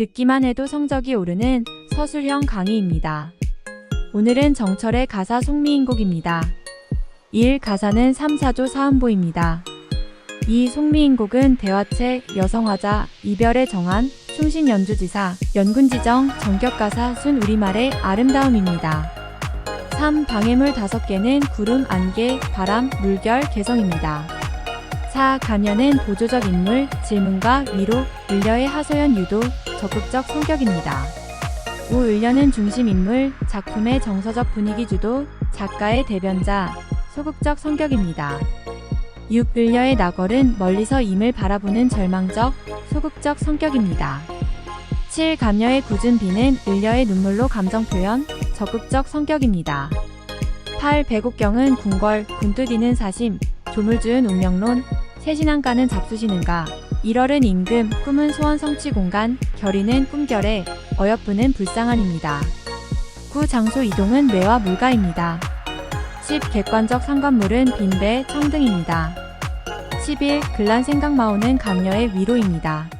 듣기만 해도 성적이 오르는 서술형 강의입니다. 오늘은 정철의 가사 송미인 곡입니다. 1. 가사는 3, 4조 사음보입니다. 2. 송미인 곡은 대화책, 여성화자, 이별의 정한, 충신 연주지사, 연군지정, 정격가사, 순 우리말의 아름다움입니다. 3. 방해물 5개는 구름, 안개, 바람, 물결, 개성입니다. 4. 가면은 보조적 인물, 질문과 위로, 을려의 하소연 유도, 적극적 성격입니다. 5. 을려는 중심 인물, 작품의 정서적 분위기 주도, 작가의 대변자, 소극적 성격입니다. 6. 을려의 나걸은 멀리서 임을 바라보는 절망적, 소극적 성격입니다. 7. 감녀의 굳은 비는 을려의 눈물로 감정 표현, 적극적 성격입니다. 8. 배곡경은 궁궐, 군뚜디는 사심, 조물주은 운명론, 세신한가는 잡수시는가, 1월은 임금, 꿈은 소원 성취 공간, 결의는 꿈결에, 어여쁘는 불쌍한입니다. 9. 장소 이동은 뇌와 물가입니다. 10. 객관적 상관물은 빈배, 청등입니다. 11. 글란 생각 마오는 감녀의 위로입니다.